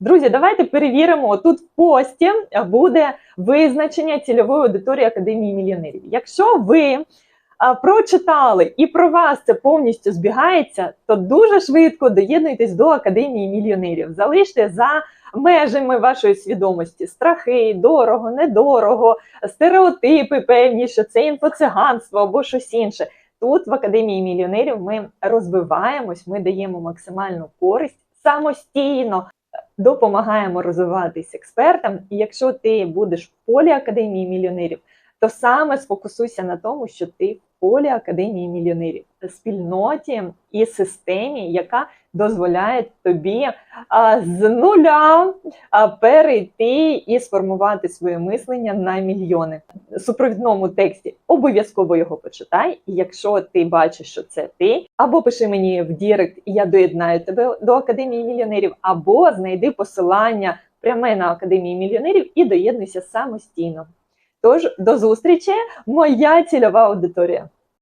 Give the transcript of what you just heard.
Друзі, давайте перевіримо. Тут в пості буде визначення цільової аудиторії Академії мільйонерів. Якщо ви прочитали і про вас це повністю збігається, то дуже швидко доєднуйтесь до Академії мільйонерів. Залиште за межами вашої свідомості страхи, дорого, недорого, стереотипи певні, що це інфоциганство або щось інше. Тут в Академії мільйонерів ми розвиваємось, ми даємо максимальну користь самостійно допомагаємо розвиватись експертам. І якщо ти будеш в полі Академії мільйонерів, то саме сфокусуйся на тому, що ти в полі Академії мільйонерів, спільноті і системі, яка дозволяє тобі а, з нуля а, перейти і сформувати своє мислення на мільйони. В супровідному тексті обов'язково його почитай. І якщо ти бачиш, що це ти, або пиши мені в Дірект, і я доєднаю тебе до Академії мільйонерів, або знайди посилання пряме на Академії мільйонерів і доєднуйся самостійно. Тож до зустрічі, моя цільова аудиторія.